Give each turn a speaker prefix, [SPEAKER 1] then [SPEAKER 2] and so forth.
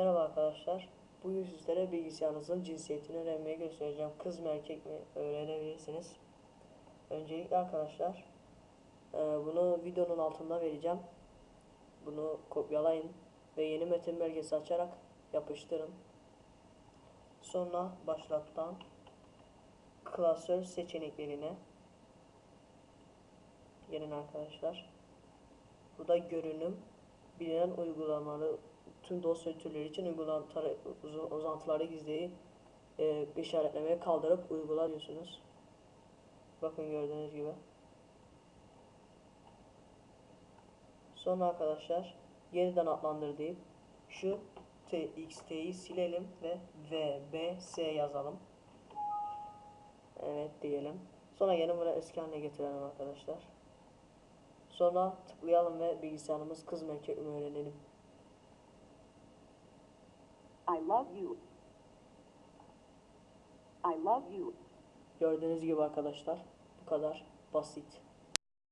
[SPEAKER 1] Merhaba arkadaşlar. Bugün sizlere bilgisayarınızın cinsiyetini öğrenmeyi göstereceğim. Kız mı erkek mi öğrenebilirsiniz. Öncelikle arkadaşlar e, bunu videonun altında vereceğim. Bunu kopyalayın ve yeni metin belgesi açarak yapıştırın. Sonra başlattan klasör seçeneklerine gelin arkadaşlar. Burada görünüm, bilinen uygulamalı tüm dosya türleri için uygulamaları, uz- uzantıları gizleyi e, işaretlemeye kaldırıp uygula diyorsunuz. Bakın gördüğünüz gibi. Sonra arkadaşlar yeniden adlandır deyip şu txt'yi silelim ve vbs yazalım. Evet diyelim. Sonra yeni buraya eski haline getirelim arkadaşlar. Sonra tıklayalım ve bilgisayarımız kız mı erkek mi öğrenelim.
[SPEAKER 2] I love you. I love you.
[SPEAKER 1] Gördüğünüz gibi arkadaşlar bu kadar basit.